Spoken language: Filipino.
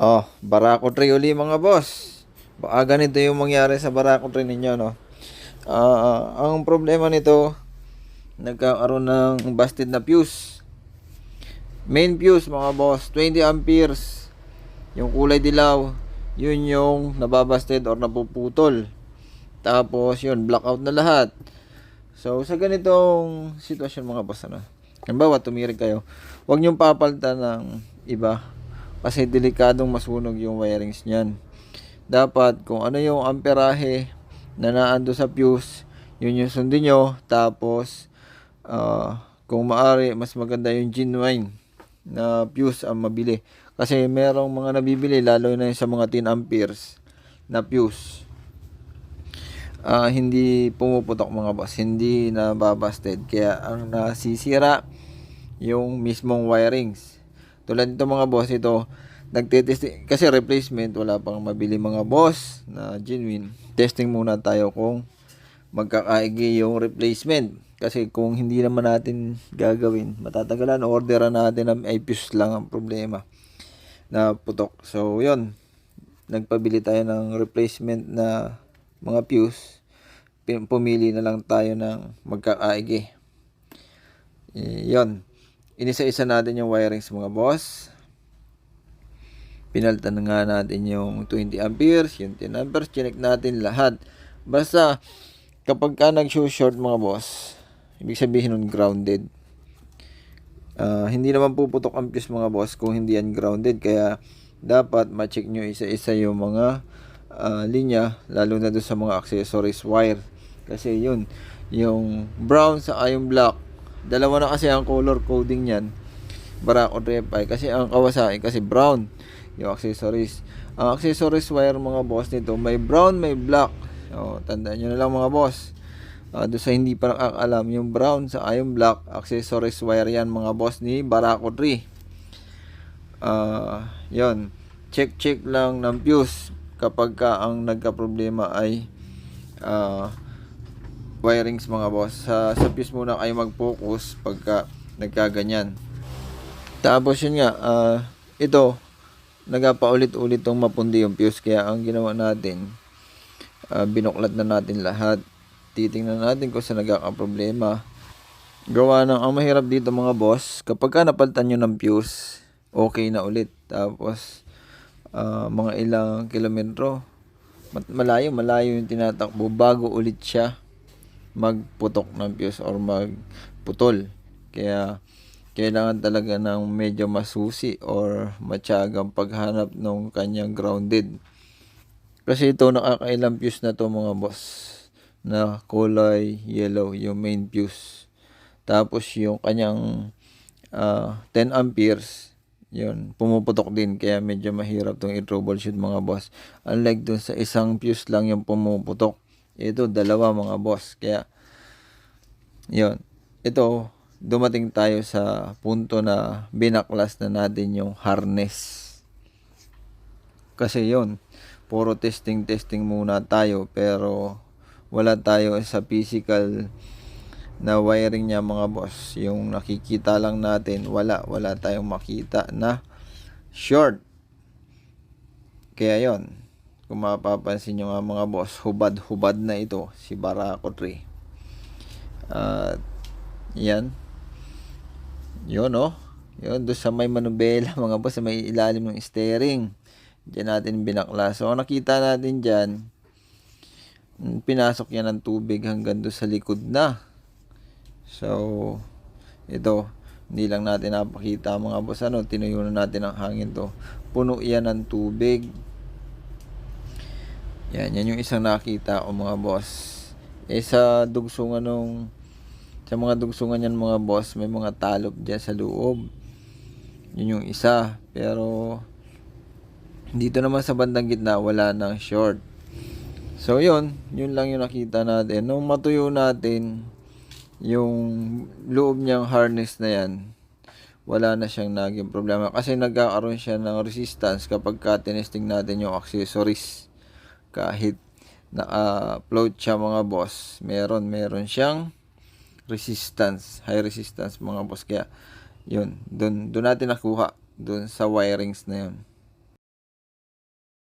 Oh, Barako tree uli mga boss. Baka ganito yung mangyari sa Barako tree ninyo, no? Ah, ang problema nito, nagkakaroon ng busted na fuse. Main fuse mga boss, 20 amperes. Yung kulay dilaw, yun yung nababasted or napuputol. Tapos yun, blackout na lahat. So, sa ganitong sitwasyon mga boss, ano? Halimbawa, tumirik kayo. Huwag niyong papalitan ng iba. Kasi delikadong masunog yung wirings niyan. Dapat, kung ano yung amperahe na naando sa fuse, yun yung sundin nyo. Tapos, ah, kung maari, mas maganda yung genuine na fuse ang mabili. Kasi merong mga nabibili, lalo na yung sa mga 10 amperes na fuse ah, hindi pumuputok mga boss, hindi nababasted. Kaya ang nasisira yung mismong wirings. Tulad nito mga boss, ito nagtetesting kasi replacement wala pang mabili mga boss na genuine. Testing muna tayo kung magkakaigi yung replacement. Kasi kung hindi naman natin gagawin, matatagalan, orderan natin ng IPUS lang ang problema na putok. So, yun. Nagpabili tayo ng replacement na mga fuse. Pumili na lang tayo ng magkakaigi. Yun. Inisa-isa natin yung wirings mga boss. Pinaltan na nga natin yung 20 amperes, yung 10 amperes, chinek natin lahat. Basta, kapag ka nag-short mga boss, ibig sabihin nun grounded. Ah, hindi naman puputok ang fuse mga boss kung hindi yan grounded. Kaya, dapat ma-check nyo isa-isa yung mga ah, linya, lalo na doon sa mga accessories wire. Kasi yun, yung brown sa yung black, dalawa na kasi ang color coding niyan. Barako Repay kasi ang Kawasaki kasi brown yung accessories. Ang accessories wire mga boss nito may brown, may black. So, tandaan nyo na lang mga boss. Ah, doon sa hindi pa nakakalam, yung brown sa yung black, accessories wire yan mga boss ni Barako 3. Ah, yon. Check-check lang ng fuse kapag ka ang nagka-problema ay ah, wirings mga boss. Sa, sa fuse muna kayo mag-focus pagka nagkaganyan. Tapos yun nga, ah, ito, nagpaulit-ulit tong mapundi yung fuse. Kaya ang ginawa natin, ah, binuklat na natin lahat. Titingnan natin kung saan nagkakaproblema. Gawa ng, ang mahirap dito mga boss, kapag ka napalitan nyo ng fuse, okay na ulit. Tapos, ah, mga ilang kilometro, malayo, malayo yung tinatakbo bago ulit siya magputok ng fuse or magputol. Kaya, kailangan talaga ng medyo masusi or matyagang paghanap ng kanyang grounded. Kasi ito, nakakailang fuse na to mga boss na kulay yellow, yung main fuse. Tapos yung kanyang ah, 10 amperes, yun, pumuputok din. Kaya medyo mahirap tong i-troubleshoot mga boss. Unlike dun sa isang fuse lang yung pumuputok. Ito, dalawa mga boss. Kaya, yun. Ito, dumating tayo sa punto na binaklas na natin yung harness. Kasi yun, puro testing-testing muna tayo pero wala tayo sa physical na wiring niya mga boss. Yung nakikita lang natin, wala. Wala tayong makita na short. Kaya yon kung mapapansin nyo nga mga boss, hubad-hubad na ito si Barako 3. At yan. Yun oh. Yun, doon sa may manubela mga boss, sa may ilalim ng steering. Diyan natin binakla. So, nakita natin dyan, pinasok yan ng tubig hanggang doon sa likod na. So, ito, hindi lang natin napakita mga boss, ano, tinuyo na natin ang hangin to. Puno yan ng tubig. Yan, yan yung isang nakita ko mga boss. Eh sa dugsungan nung sa mga dugsungan yan mga boss, may mga talop dyan sa loob. Yun yung isa. Pero dito naman sa bandang gitna, wala nang short. So yun, yun lang yung nakita natin. Nung matuyo natin yung loob niyang harness na yan, wala na siyang naging problema. Kasi nagkakaroon siya ng resistance kapag ka tinesting natin yung accessories. Kahit naka-float siya mga boss, meron, meron siyang resistance, high resistance mga boss. Kaya, yun, dun, dun natin nakuha, dun sa wirings na yun.